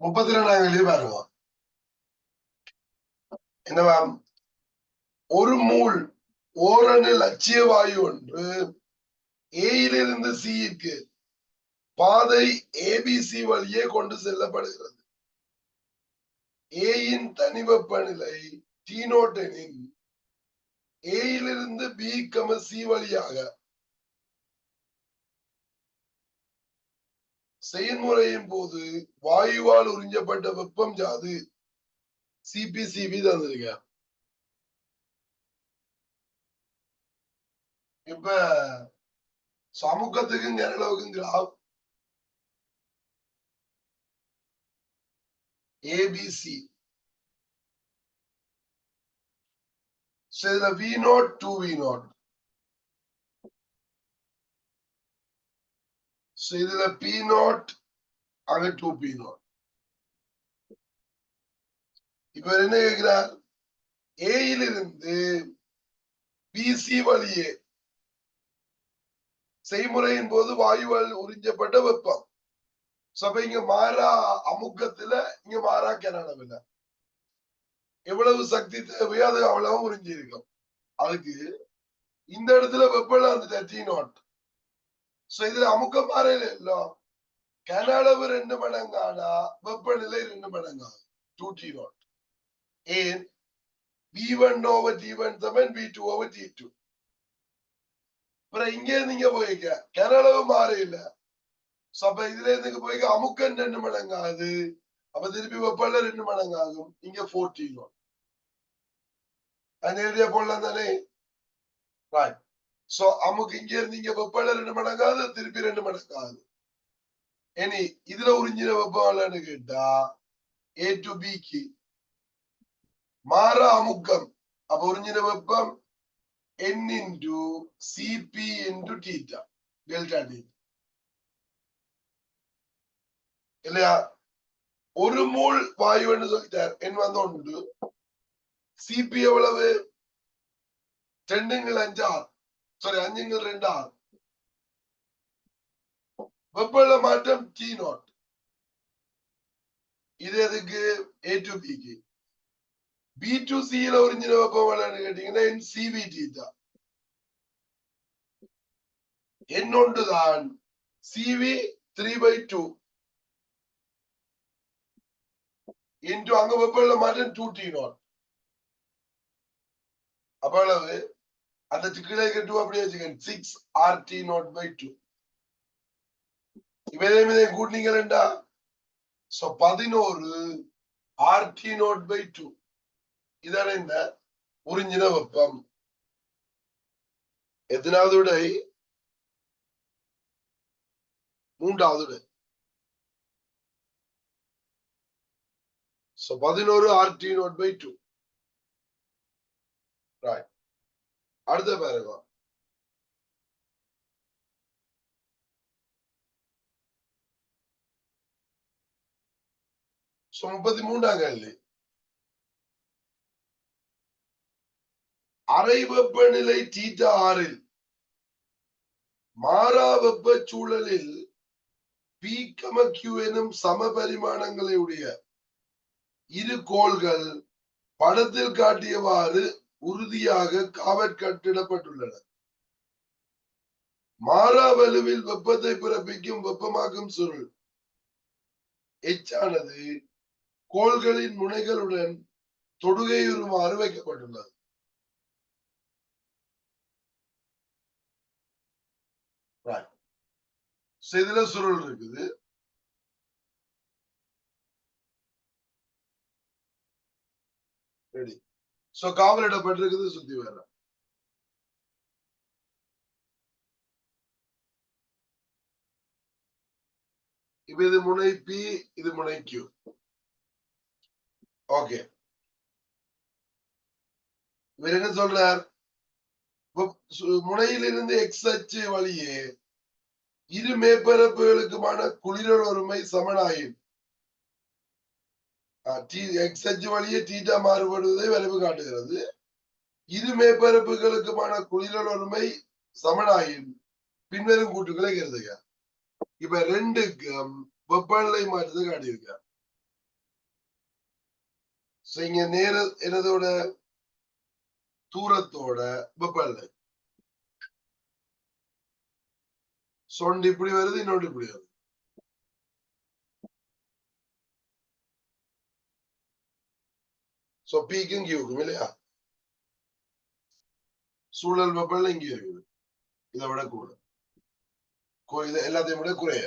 முப்பத்தி ரெண்டாம் பாருங்க. என்னவா ஒரு மூல் ஓரணு லட்சிய வாயு ஒன்று ஏயிலிருந்து சிக்கு பாதை ஏபிசி வழியே கொண்டு செல்லப்படுகிறது. ஏயின் தனி வெப்பநிலை டி நோட் ஏயிலிருந்து பி கம சி வழியாக செயல்முறையின் போது வாயுவால் உறிஞ்சப்பட்ட வெப்பம் ஜாது சிபிசிபி தந்திருக்க இப்ப சமூகத்துக்கும் கேரளாவுக்கும் கிராஃப் ஏபிசி இதுல V naught two V naught இதுல பி நோட் அங்க டூ பி நோட் இப்ப என்ன கேட்கிறார்? ஏயிலிருந்து பிசி வழியே செய்முறையின் போது வாயுவால் உறிஞ்சப்பட்ட வெப்பம். சோ அப்ப இங்க மாறா அமுக்கத்துல இங்க மாறா கனடவில் எவ்வளவு சக்தி தேவையோ அது அவ்வளவு உறிஞ்சிருக்கும் அதுக்கு இந்த இடத்துல வெப்பம் அந்த டி நாட் சோ இதுல அமுக்கம் மாறல இல்லோ கனளவு ரெண்டு மடங்கானா? வெப்பநிலை ரெண்டு மடங்காகும் டூ டி நாட் ஏன்? V one over T one seven V two over T two அப்புறம் இங்கே நீங்க இங்க போய்க்க. கனளவு மாறையில. சோ அப்ப இதுல இருந்து போய்க்க அமுக்கன் ரெண்டு மடங்காகுது அப்ப திருப்பி வெப்பல ரெண்டு மடங்காகும். இங்க ஃபோர்டீன் அது எழுதிய போடலாம் தானே? ரைட் சோ அமுக்கு இங்க இருந்து இங்க வெப்பல ரெண்டு மடங்காகுது திருப்பி ரெண்டு மடங்காகுது இனி இதுல உறிஞ்சின வெப்பம் கேட்டா ஏ டு பிக்கு மாற அமுக்கம் அப்ப உறிஞ்சின வெப்பம் n into cp into theta. Delta t இல்லையா ஒரு மூல் வாயுன்னு சொல்லிட்டார் என் வந்து உண்டு சிபி எவ்வளவு ரெண்டுங்கள் அஞ்சு ஆறு சாரி அஞ்சுங்கள் ரெண்டு ஆறு வெப்பநிலை மாற்றம் டி நாட் இது எதுக்கு ஏ டு பிக்கு பி டு சியில ஒரிஞ்சின வெப்பம் எவ்வளவுன்னு கேட்டீங்கன்னா என் சிவி தீட்டா என்னொன்று தான் CV three by two into அங்க வெப்பநிலை மாற்றம் டூ டி நாட் அவ்வளவு அந்த கீழே டூ அப்படியே வச்சுக்கோங்க. Six R T naught by two இப்ப இதே மாதிரி கூட்டினீங்களா சோ பதினோரு R T naught by two இதான இந்த உறிஞ்சின வெப்பம். எத்தனாவது விடை? மூன்றாவது விடை. சோ பதினோரு R T naught by two right அடுத்த பாருங்க முப்பத்தி மூன்றாம் கேள்வி. அரை வெப்பநிலை தீட்டா ஆறில் மாறா வெப்ப சூழலில் பி கியூ எனும் சம பரிமாணங்களை உடைய இரு கோள்கள் படத்தில் காட்டியவாறு உறுதியாக காவற்கட்டிடப்பட்டுள்ளன மாறா வலுவில் வெப்பத்தை பிறப்பிக்கும் வெப்பமாக்கும் சுருள். எச்சானது கோள்களின் முனைகளுடன் தொடுகையுறுமாறு வைக்கப்பட்டுள்ளது செதில சுருள் இருக்குது. ரெடி சோ காவலிடப்பட்டிருக்குது சுத்தி வேற. இப்ப இது முனை பி இது முனை கியூ ஓகே இவர் என்ன சொல்றார்? முனையிலிருந்து எக்ஸ் அச்சு வழியே இரு மேற்பரப்புகளுக்குமான குளிரல் ஒருமை சமனாயின் எக்ஸ் அச்சு வழியே தீட்டா மாறுபடுவதை வரைவு காட்டுகிறது. இரு மேற்பரப்புகளுக்குமான குளிரல் ஒருமை சமனாயின் பின்வரும் கூட்டுகளை கருதுக இப்ப ரெண்டு வெப்பநிலை மாற்றத்தை காட்டியிருக்க இங்க நேர எனதோட தூரத்தோட வெப்பநிலை. சொண்டு இப்படி வருது இன்னொன்று இப்படி வருது. சோ பீக்கும் கியூக்கும் இல்லையா சூழல் வெப்பநிலை இங்கே இருக்குது இதை விட கூட இது எல்லாத்தையும் விட குறைய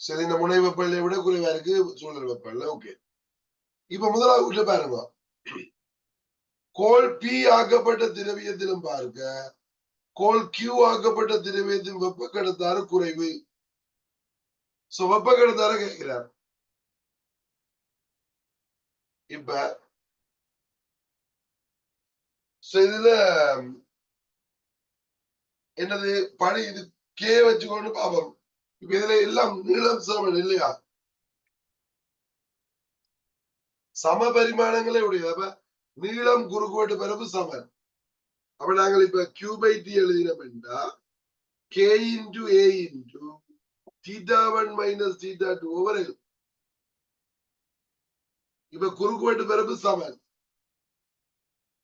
சரி இந்த முனை வெப்பநிலையை விட குறைவா இருக்கு சூழல் வெப்பநிலை ஓகே இப்ப முதலாவது வீட்டுல பாருங்க கோல் பி ஆக்கப்பட்ட திரவியத்திலும் பார்க்க கோல் கியூ ஆக்கப்பட்ட திரவியத்தின் வெப்ப கடத்தாறு குறைவு சோ வெப்ப கடத்தார கேட்கிறார் இப்ப இதுல என்னது? பணி இது கே வச்சுக்கொண்டு பாப்போம் இப்ப இதுல எல்லாம் நீளம் சமன் இல்லையா? சம பரிமாணங்களே உடையது. அப்ப நீளம் குறுக்குவெட்டு பரப்பு சமன். அப்ப நாங்கள் இப்ப கியூ பை டி என்றா K into A into theta one minus theta two over இப்ப குறுக்குவெட்டு பரப்பு சமன்.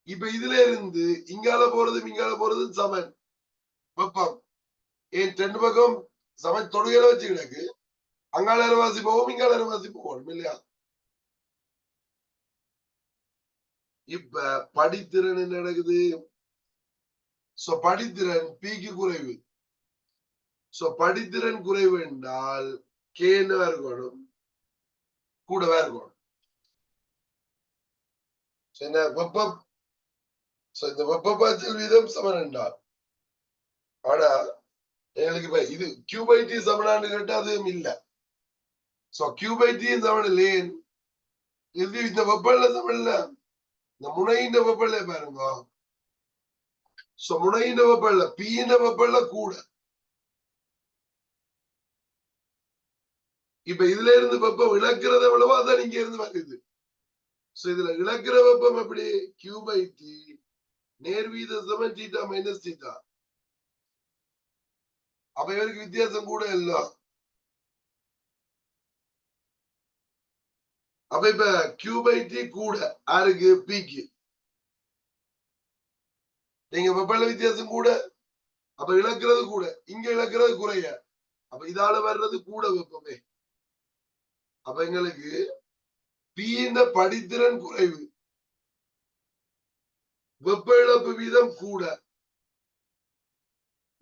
இப்ப இதுல இருந்து இங்கால போறதும் இங்கால போறதும் சமன். வெப்பம். ஏன் ரெண்டு பக்கம் சமன் தொடுகையில வச்சு கிடக்கு. அங்கால அரைவாசி போவோம் இங்கால அரைவாசி போவோம் இல்லையா? இப்ப படித்திறன் என்ன நடக்குது? சோ படித்திறன் பிக்கு குறைவு. சோ படித்திறன் குறைவு என்றால் கே என்னவா இருக்கணும். கூடவா இருக்கணும். என்ன? வெப்பம். இந்த வெப்ப பாய்ச்சல் வீதம் சமன் என்றால் ஆனா எங்களுக்கு இப்ப இது கியூபைடி சமனான்னு கேட்டா அதுவும் இல்ல. சோ கியூ சமன் இல்லையேன் இது இந்த வெப்பல்ல சமன்ல இந்த முனையின் வெப்பல்ல பாருங்க. சோ முனையின் வெப்பல்ல பீன வெப்பல்ல கூட. இப்ப இதுல இருந்து வெப்பம் இழக்கிறது எவ்வளவோ அதான் இங்க இருந்து வருது. சோ இதுல இழக்கிற வெப்பம் எப்படி? கியூபை டி நேர்வீத சமன் தீட்டா மைனஸ் தீட்டா அப்ப இவருக்கு வித்தியாசம் கூட இல்ல. அப்ப இப்ப கியூ பை டி கூட ஆருக்கு பிக்கு நீங்க வெப்பல வித்தியாசம் கூட அப்ப இழக்கிறது கூட இங்க இழக்கிறது குறைய. அப்ப இதால வர்றது கூட வெப்பமே. அப்ப எங்களுக்கு பி படித்திறன் குறைவு. வெப்ப இழப்பு வீதம் கூட.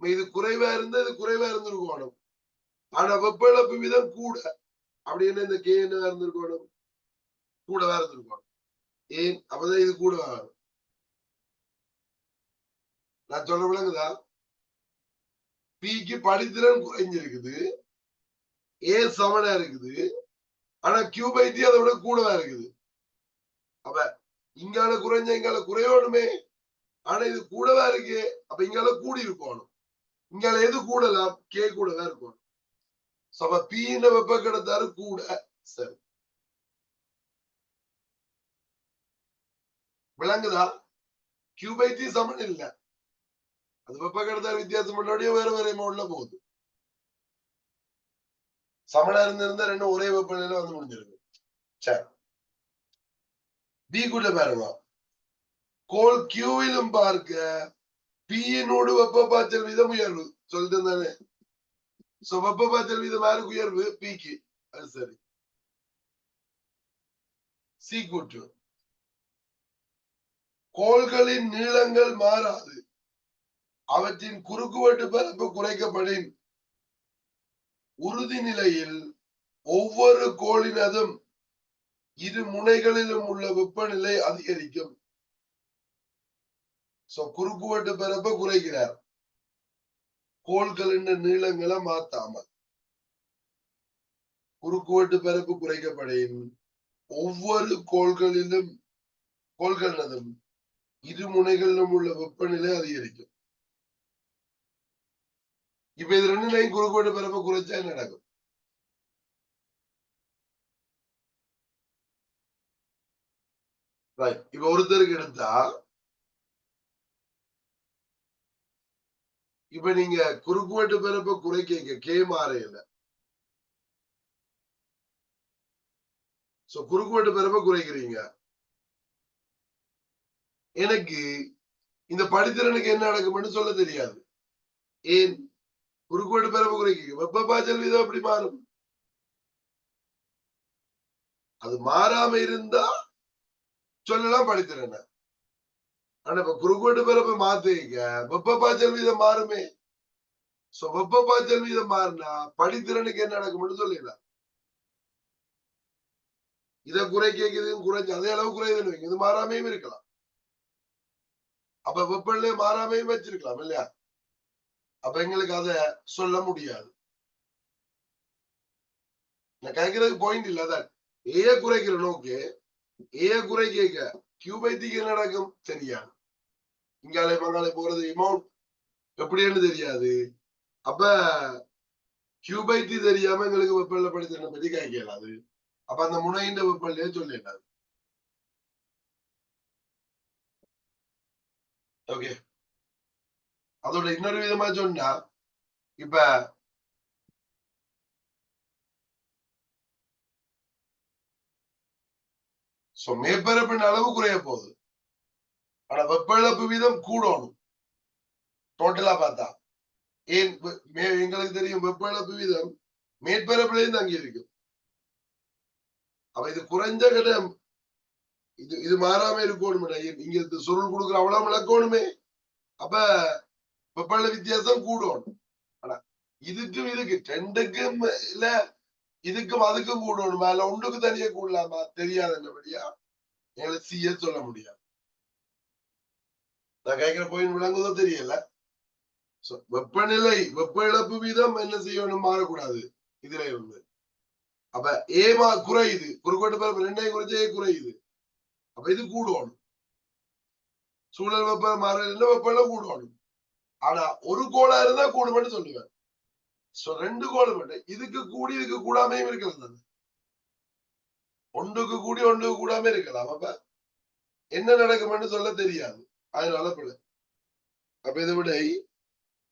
இது குறைவா இருந்தா இது குறைவா இருந்திருக்கணும். ஆனா வெப்ப இழப்பு வீதம் கூட. அப்படின்னு இந்த கே என்ன இருந்திருக்கணும்? கூடவா இருந்திருக்கணும். ஏன்? அப்பதான் இது கூட ஆகணும் நான் சொல்ற விளங்குதா பிக்கு படித்திறன் குறைஞ்சிருக்குது. ஏ சமனா இருக்குது. ஆனா கியூ பை டி அதை விட கூடவா இருக்குது. அப்ப இங்கால குறைஞ்ச இங்கால குறையணுமே. ஆனா இது கூடவா இருக்கு? அப்ப இங்கால கூடி இருக்கணும். இங்கால எது கூடலாம்? கே கூடவா இருக்கணும். So, பீன வெப்ப கிடத்தாரு கூட சரி. விளங்குதா? கியூ சமன் இல்ல. அது வெப்ப கிடத்தாரு வித்தியாசம் முன்னாடியே வேற வேற உள்ள போகுது. சமனா இருந்திருந்தா ரெண்டும் ஒரே வெப்பநிலையில வந்து முடிஞ்சிருக்கு சரி. பி கூட பாருங்க கோல் கியூவிலும் பார்க்க பியினோடு வெப்ப பாய்ச்சல் வீதம் உயர்வு. சொல்லிட்டு தானே. சோ வெப்ப பாய்ச்சல் வீதம் யாருக்கு உயர்வு? பிக்கு அது சரி. சி கூற்று. கோள்களின் நீளங்கள் மாறாது. அவற்றின் குறுக்குவெட்டு பரப்பு குறைக்கப்படின் உறுதி நிலையில் ஒவ்வொரு கோளினதும் இரு முனைகளிலும் உள்ள வெப்பநிலை அதிகரிக்கும். சோ குறுக்குவெட்டு பிறப்ப குறைக்கிறார். கோள்களின் நீளங்களை மாத்தாமல் குறுக்குவெட்டு பிறப்பு குறைக்கப்படையும் ஒவ்வொரு கோள்களிலும் கோள்களினதும் இரு முனைகளிலும் உள்ள வெப்பநிலை அதிகரிக்கும். இப்ப இது ரெண்டு லைன் குறுக்குவெட்டு பரப்ப குறைச்சா நடக்கும்? ரைட் இப்ப ஒருத்தருக்கு எடுத்தா இப்ப நீங்க குறுக்குவெட்டு பரப்ப குறைக்க கே மாறையில சோ குறுக்குவெட்டு பிறப்ப குறைக்கிறீங்க. எனக்கு இந்த படித்திறனுக்கு என்ன நடக்கும்னு சொல்ல தெரியாது. ஏன்? குறுக்குவெட்டு பிறப்பு குறைக்க வெப்ப பாய்ச்சல் வீதம் எப்படி மாறும். அது மாறாம இருந்தா சொல்லலாம் படித்திறன ஆனா இப்ப குறுக்கோட்டு பிறப்பு மாத்துவீங்க வெப்ப பாய்ச்சல் வீதம் மாறுமே. சோ வெப்ப பாய்ச்சல் வீதம் மாறினா படித்திறனுக்கு என்ன நடக்கும்னு சொல்லிடலாம். இதை குறைக்க இதுவும் குறைஞ்சு அதே அளவு குறையுதுன்னு வைங்க இது மாறாமையும் இருக்கலாம். அப்ப வெப்பநிலை மாறாமையும் வச்சிருக்கலாம் இல்லையா? அப்ப எங்களுக்கு அத சொல்ல முடியாது. நான் கேட்கறதுக்கு பாயிண்ட் இல்ல அதான். ஏ குறைக்கிற நோக்கு ஏ குறை கேட்க கியூபைத்திக்கு என்ன நடக்கும்? தெரியாது இங்காலே பங்காலே போறது அமௌண்ட் எப்படின்னு தெரியாது. அப்ப கியூபைத்தி தெரியாம எங்களுக்கு வெப்பநிலை படித்தனை பத்தி கேட்கலாது அப்ப அந்த முனையின் வெப்பநிலையே சொல்லிடாது ஓகே அதோட இன்னொரு விதமா சொன்னா இப்ப சோ மேற்பரப்பின் அளவு குறைய போகுது. ஆனா வெப்ப இழப்பு வீதம் கூடணும். டோட்டலா பார்த்தா. ஏன்? எங்களுக்கு தெரியும் வெப்ப இழப்பு வீதம் மேற்பரப்பிலையும் தங்கி இருக்கும் அப்ப இது குறைஞ்ச கடம் இது இது மாறாம இருக்கணுமே இங்க இந்த சுருள் கொடுக்குற அவ்வளவு விளக்கணுமே. அப்ப வெப்ப வித்தியாசம் கூடணும். ஆனா இதுக்கும் இதுக்கு ரெண்டுக்கும் இல்ல இதுக்கும் அதுக்கும் கூடணுமா இல்ல ஒன்றுக்கு தனியே கூடலாமா? தெரியாது என்னபடியா எங்களை சீய சொல்ல முடியாது. நான் கேட்கிற போயின் விளங்குதோ தெரியல. வெப்பநிலை வெப்ப இழப்பு வீதம் என்ன செய்யணும் மாறக்கூடாது. இதுல இருந்து. அப்ப ஏமா குறையுது. குறுக்கோட்டு பரப்பு ரெண்டையும் குறைச்சே குறையுது? அப்ப இது கூடணும் சூழல் வெப்ப மாற வெப்பநிலை கூடணும் ஆனா ஒரு கோளா இருந்தா கூடுமென்னு சொல்லுவேன். சோ ரெண்டு கோலும் இல்லை இதுக்கு கூடி இதுக்கு கூடாமையும் இருக்கலாம் தானே ஒன்றுக்கு கூடி ஒன்றுக்கு கூடாம இருக்கலாம் அப்ப என்ன நடக்கும்னு சொல்ல தெரியாது அதனால பிள்ளை அப்ப இதை விட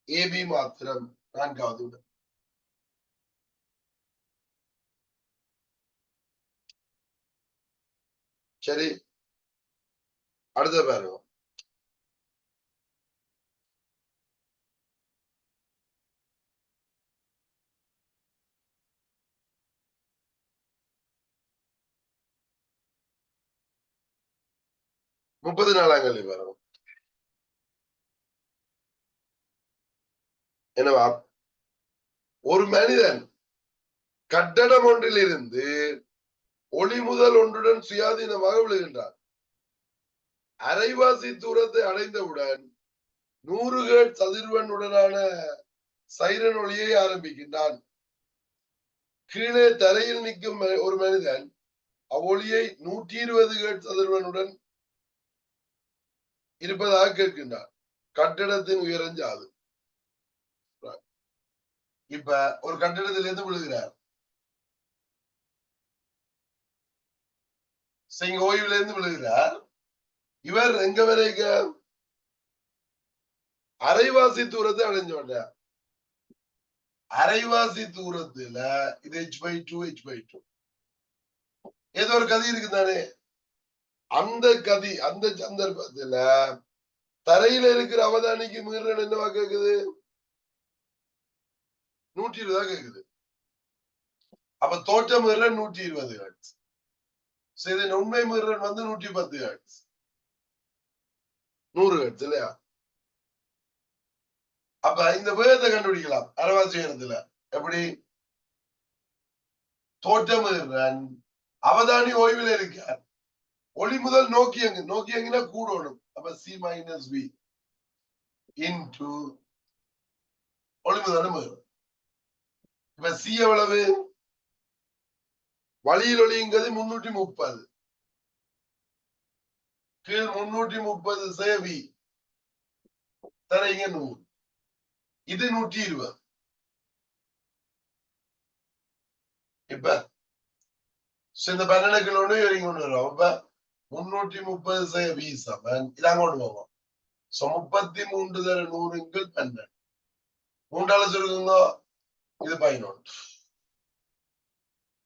ஏபி மாத்திரம் நான்காவது விட சரி அடுத்த பாருங்க முப்பது நாளாம் கல்வி பாருங்க என்னவா? ஒரு மனிதன் கட்டடம் ஒன்றிலிருந்து ஒளி முதல் ஒன்றுடன் சுயாதீனமாக விழுகின்றார் அரைவாசி தூரத்தை அடைந்தவுடன் நூறு கேட் அதிர்வெண்ணுடனான சைரன் ஒளியை ஆரம்பிக்கின்றான். கீழே தரையில் நிற்கும் ஒரு மனிதன் அவ்வொளியை நூற்றி இருபது கேட் அதிர்வெண்ணுடன் இருப்பதாக கேட்கின்றார் கட்டிடத்தின் உயரம் ஜாது. இப்ப ஒரு கட்டிடத்திலிருந்து விழுகிறார். சிங்க ஓய்வுல இருந்து விழுகிறார். இவர் எங்க வரைக்க அரைவாசி தூரத்தை அடைஞ்சோட அரைவாசி தூரத்துல இது H by two H by two ஏதோ ஒரு கதை இருக்கு தானே அந்த கதி அந்த சந்தர்ப்பத்துல தரையில இருக்கிற அவதானிக்கு மீறன் என்னவா கேக்குது? நூற்றி இருபதா கேக்குது. அப்ப தோற்ற மீறன் நூற்றி இருபது ஹர்ட்ஸ் இதன் உண்மை மீறன் வந்து நூற்றி பத்து ஹர்ட்ஸ் நூறு ஹர்ட்ஸ் இல்லையா? அப்ப இந்த வேகத்தை கண்டுபிடிக்கலாம். அரவாசி உயரத்துல எப்படி? தோற்றம் அவதானி ஓய்வில் இருக்கார். ஒளி முதல் நோக்கி அங்கு நோக்கி கூடணும் அப்ப சி மைனஸ் பி இன்டு ஒளி முதல் இப்ப சி எவ்வளவு வழியில் ஒளிங்கிறது முன்னூற்றி முப்பது கீழ் முன்னூற்றி முப்பது சேவி தரைங்க நூறு இது நூற்றி இருபது இப்ப இந்த பன்னெண்டு கிலோன்னு இறங்கி கொண்டு வரும் அப்ப முன்னூற்றி முப்பது சேவி சமன் இதான் கொண்டு போவோம் சோ முப்பத்தி மூன்று தர நூறுங்கள் பன்னெண்டு மூன்றால சொல்லுங்க இது பதினொன்று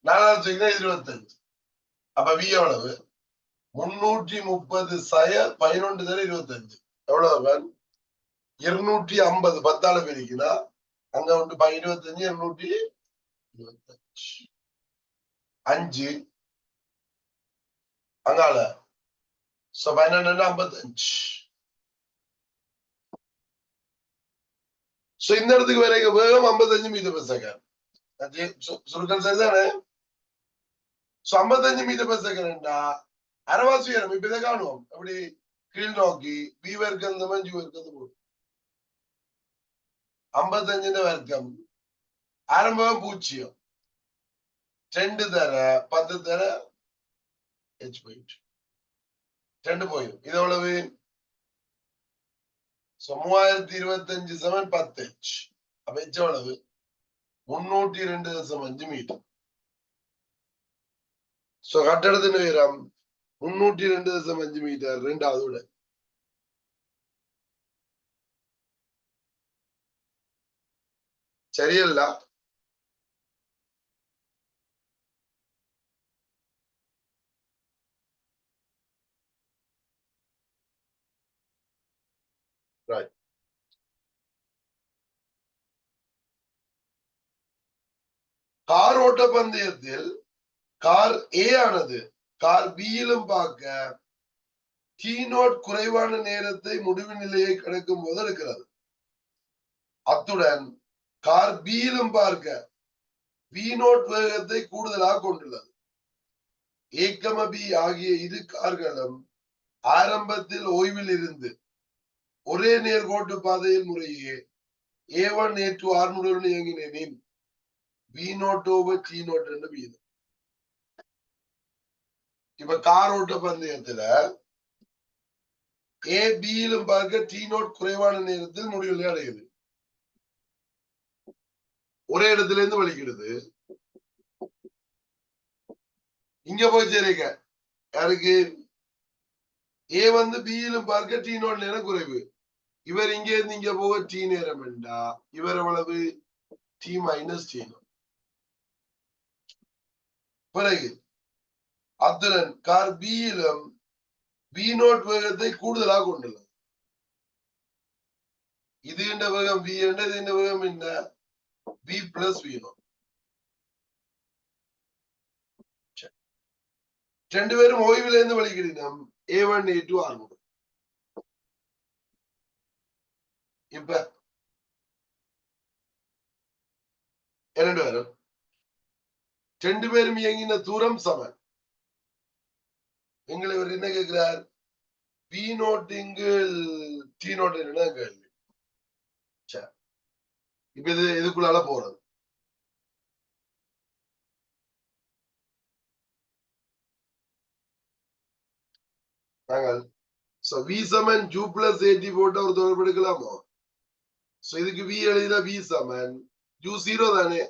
நாலாவது சொல்லுங்க இருபத்தஞ்சு அப்ப வி எவ்வளவு முன்னூற்றி முப்பது சய பதினொன்று தர இருபத்தஞ்சு எவ்வளவு இருநூற்றி ஐம்பது பத்தால பிரிக்குதா அங்க வந்து இருபத்தஞ்சு இருநூற்றி இருபத்தஞ்சு அஞ்சு அங்கால சோ பன்னெண்டு ஐம்பத்தஞ்சு சோ இந்த இடத்துக்கு வரைக்கும் வேகம் ஐம்பத்தஞ்சு மீது per செகண்ட் சுருக்கல் சரிதானே சோ ஐம்பத்தஞ்சு மீது per செகண்ட்டா அரைவாசி உயரம் இப்ப இதை காணுவோம் அப்படி கீழ் நோக்கி பி வர்க்கம் மஞ்சு வர்க்கம் போடும் ஐம்பத்தஞ்சுன்னு வர்க்கம் ஆரம்பம் பூஜ்ஜியம் ரெண்டு தர பத்து தர ஹெச் போயிட்டு ரெண்டு போயிடும் இது எவ்வளவு? மூவாயிரத்தி இருபத்தி அஞ்சு செவன் பத்து ஹெச் அப்ப ஹெச் எவ்வளவு? முன்னூற்றி ரெண்டு தசம் அஞ்சு மீட்டர் சோ கட்டடத்தின் உயரம் முன்னூற்றி ரெண்டு தசம் அஞ்சு மீட்டர் ரெண்டாவது விட சரியல்ல? Right. கார் ஓட்ட பந்தயத்தில் கார் ஏ ஆனது கார் பியிலும் பார்க்க டி நோட் குறைவான நேரத்தை முடிவு நிலையை கடக்கும் போது இருக்கிறது அத்துடன் கார் பியிலும் பார்க்க பி நோட் வேகத்தை கூடுதலாக கொண்டுள்ளது ஏக்கம பி ஆகிய இரு கார்களும் ஆரம்பத்தில் ஓய்வில் இருந்து ஒரே நேர்கோட்டு பாதையில் முறையே. ஏ ஒன் ஏ டூ ஆறுநூறு இயங்கினேனின் B naught over T naught என்று வீதம் இப்ப கார் ஓட்ட பந்தயத்துல ஏ பியிலும் பார்க்க டி நோட் குறைவான நேரத்தில் முடிவுகளை அடையுது. ஒரே இடத்துல இருந்து வலிக்கிடுது. இங்க போய் சேருங்க. யாருக்கு? ஏ வந்து பியிலும் பார்க்க டி நோட் நேரம் குறைவு. இவர் இங்கே இருந்து இங்க போக டி நேரம் என்றா? இவர் எவ்வளவு? டி மைனஸ் டி பிறகு அத்துடன் கார் பியிலும் பி நோட் வேகத்தை கூடுதலாக கொண்டுள்ளது. இது என்ற வேகம் பி என்ற இது என்ற வேகம் என்ன பி பிளஸ் பி நோட் ரெண்டு பேரும் ஓய்வுல இருந்து வலிக்கிறோம் ஏ ஒன் ஏ டூ ஆறுநூறு இப்ப இரண்டு பேரும் ரெண்டு பேரும் இயங்கின தூரம் சமன் எங்களை இவர் என்ன கேட்கிறார் பி நோட் இங்கு டி நோட் என்ன கேள்வி இப்ப இது இதுக்குள்ளால போறது நாங்கள் சோ வி சமன் ஜூ பிளஸ் ஏடி போட்டு ஒரு தொடர்பு எடுக்கலாமோ ஸோ இதுக்கு வி எழுதினா வி சமன் யூ ஜீரோ தானே.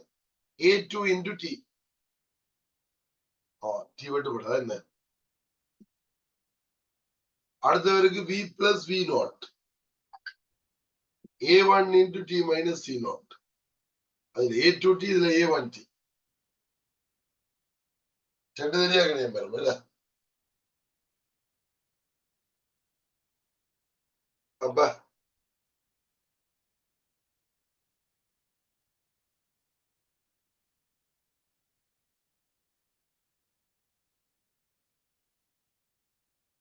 A two into T T விட்டு போட்டதா என்ன? அடுத்தவருக்கு V plus V naught A one into T minus T naught அதுல ஏ டூ டி இதுல ஏ ஒன் டி ரெண்டு தனியா கிடையாது பாருங்க இல்ல அப்பா.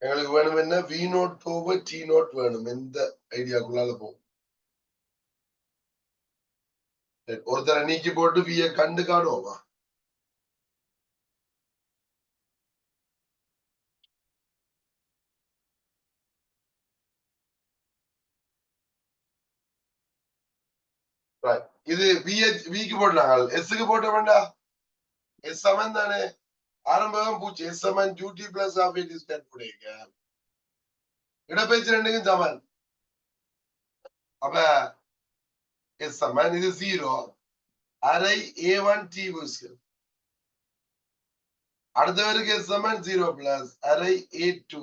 எங்களுக்கு வேணும் என்ன? V naught over T naught வேணும். எந்த ஐடியாக்குள்ளால போகும்? ஒருத்தரை நீக்கி போட்டு விய கண்டு காணுவோமா? இது விக்கு போட்டாங்க எஸ்க்கு போட்ட வேண்டாம் எஸ் சமன் தானே? ஆரம்பம் பூச்சி. S Saman u t plus half a t square போடுங்க இடப்பெயர்ச்சி ரெண்டுக்கும் சமன்? அப்ப எஸ் சமன் இது ஜீரோ அரை ஏ ஒன் டி அடுத்தவருக்கு எஸ் சமன் ஜீரோ பிளஸ் அரை ஏ டூ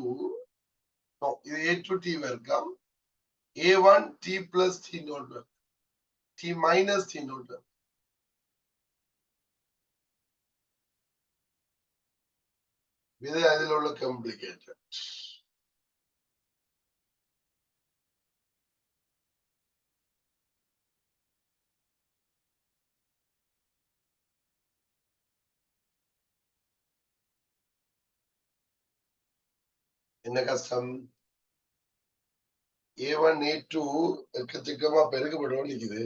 இது ஏ டூ டி வர்க்கம். A one T plus T naught T minus T naught வர்க்கம். இது அதில் உள்ள காம்ப்ளிகேட்டட் என்ன கஷ்டம் ஏ ஒன் ஏ டூ எக்கச்சக்கமா பெருக்கப்படும் நிக்குது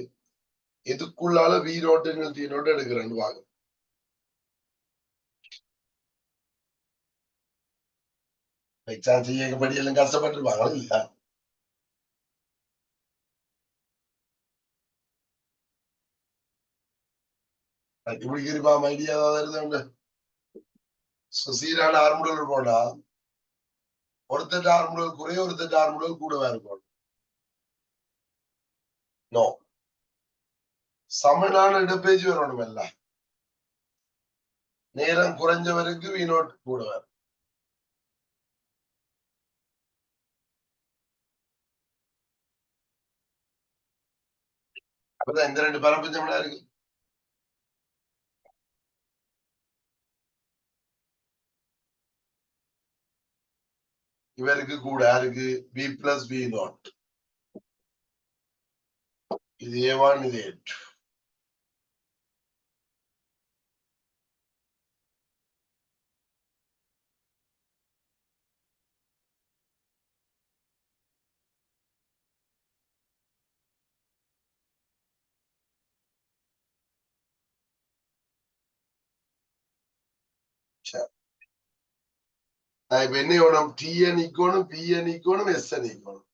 எதுக்குள்ளால வி நோட்டு டி நோட்டு எடுக்கிறேன்னு வாங்க எக்ஸாம் செய்யப்படி எல்லாம் கஷ்டப்பட்டிருப்பாங்களா இல்லையா இப்படி இருப்பா ஐடியா ஏதாவது இருந்தவங்க சீரான ஆர்முடல் போனா ஒருத்தட்டு ஆர்முடல் குறைய ஒருத்தட்டு ஆர்முடல் கூடவா இருக்கும் நோ சமனான இடப்பேஜ் வரணும் எல்லாம் நேரம் குறைஞ்சவருக்கு வீணோட்டு கூட அப்பதான் இந்த ரெண்டு பரப்பு சமனா இருக்கு. இவருக்கு கூட இருக்கு பி பிளஸ் பி நாட் இது ஏ ஒன் இது எட்டு டூ நான் இப்ப என்ன வேணும் டி நிக்கணும் பி நிக்கணும் எஸ் நிக்கணும்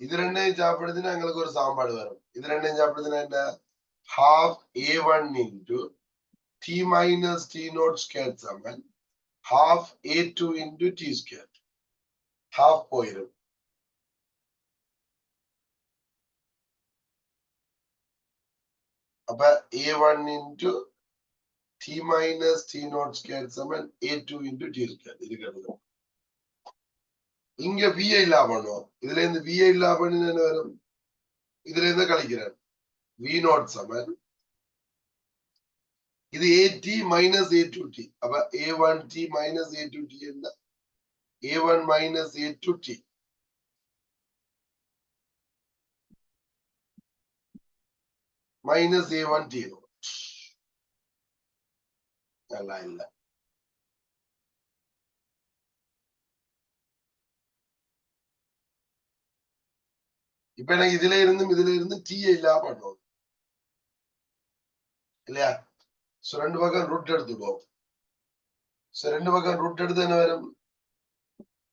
இது ரெண்டையும் சாப்பிடுதுன்னா எங்களுக்கு ஒரு சாப்பாடு வரும் இது ரெண்டையும் சாப்பிடுதுன்னா என்ன half A one into T minus T naught square Saman half A two into T square half போயிடும் அப்ப A one into T minus T naught square Saman A two into T square இருக்கிறது இங்க VI லாபம் இதுல இருந்து VI லாபம் என்ன வரும் இதுல இருந்து கழிக்கிறேன் வி நாட் சமன் இது A T minus A two T அப்ப A one T minus A two T என்ன A one minus A two T minus A one T நல்லா இல்லை. இப்ப எனக்கு இதுல இருந்தும் இதுல இருந்தும் டீயை இல்லாம பண்ணுவோம். இல்லையா? சோ ரெண்டு பக்கம் ரூட் எடுத்துக்குவோம். சோ ரெண்டு பக்கம் ரூட் எடுத்து என்ன வரும்?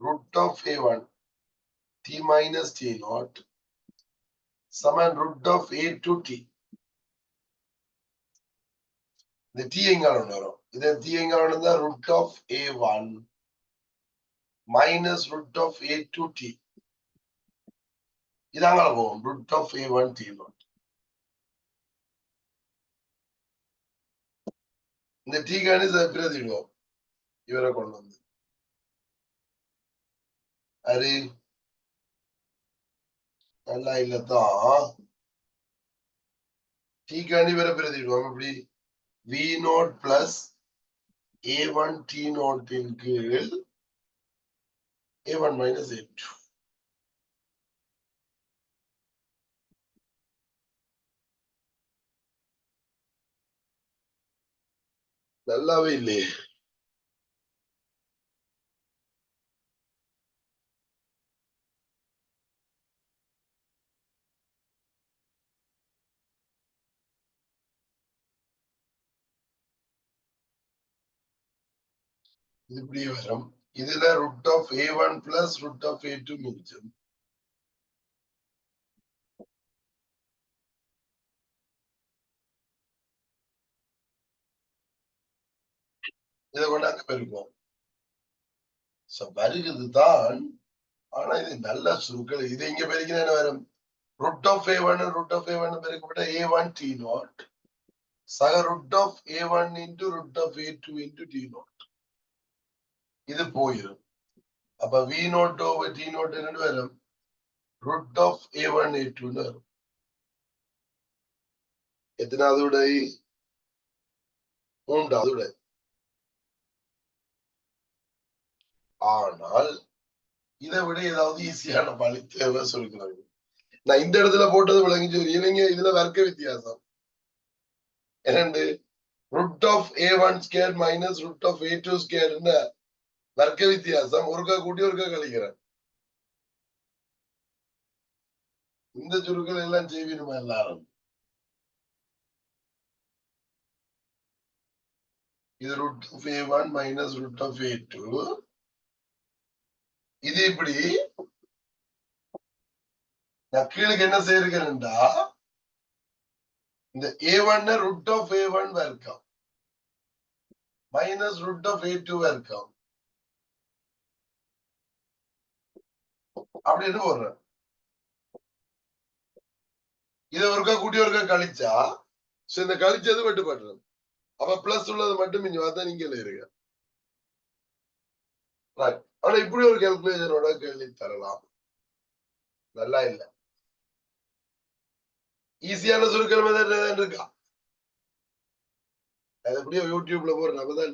Root of A one T minus T naught Saman root of A two T இந்த டி எங்கால வரும்? இது டி எங்கால இருந்தா root of A one minus root of A two போகும் root of A one T naught இந்த T காணி பிரதிடுவோம் இவரை கொண்டு வந்து. அது நல்லா இல்லத்தான் டீ காணி இவரை பிரதிடுவோம் எப்படி? V naught plus ஏ ஒன் டி நோட்டின் கீழ் A one minus A two நல்லாவே இல்லையே இது இப்படி வரும். இதுல root of A one plus root of A two மிச்சம் இதை கொண்டு அங்க பெருக்கும் வருகிறது தான் ஆனா இது நல்ல சுருக்கள். இது இங்க பெருக்கினா என்ன வரும்? Root of A one root of A one பெருக்கப்பட்ட ஏ ஒன் டி நாட் சக root of A one into root of A two into T naught இது போயிடும் அப்ப V naught over T naught என்ன வரும் root of A one A டூன்னு வரும் எத்தனாவது விடை மூன்றாவது விடை ஆனால் இதை விட ஏதாவது ஈஸியான பழி தேவை சொல்கிறாங்க நான் இந்த இடத்துல போட்டது விளங்கிச்சு ஒரு இளைஞ இதுல வர்க்க வித்தியாசம் இரண்டு root of A one square minus root of A two ஸ்கேர்ன தர்க்க வித்தியாசம் ஒருக்கா கூட்டி ஒருக்கா கழிக்கிறேன். இந்த சுருக்கள் எல்லாம் செய்விடுமா எல்லாரும்? இது root of A one minus root of A two இது இப்படி. நான் கீழுக்கு என்ன செய்யிருக்கிறேன்டா இந்த A one root of A one வர்க்கம் minus root of A two வர்க்கம் அப்படின்னு ஒரு இதை ஒருக்கா கூட்டி ஒருக்கா கழிச்சா சோ இந்த கழிச்சது வெட்டுப்படுறது அப்ப பிளஸ் உள்ளது மட்டும் இங்க பார்த்தா நீங்க இருங்க ஆனா இப்படி ஒரு கேல்குலேஷனோட கேள்வி தரலாம். நல்லா இல்ல. ஈஸியான சுருக்கல் மெத்தட் இருக்கா? அது எப்படியோ யூடியூப்ல போற நம்ம தான்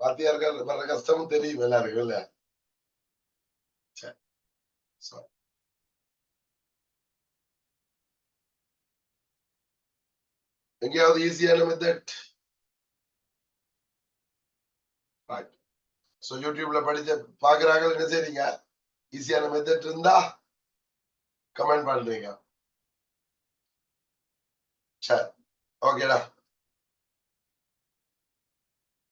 வாத்தியாருக்கா வர கஷ்டமும் தெரியும் எல்லாருக்கும் இல்ல? சரி. எங்கேயாவது ஈஸியான மெத்தட் சோ யூடியூப்ல படிச்ச பாக்குறாங்க என்ன செய்றீங்க? ஈஸியான மெத்தட் இருந்தா கமெண்ட் பண்றீங்க. சரி ஓகேடா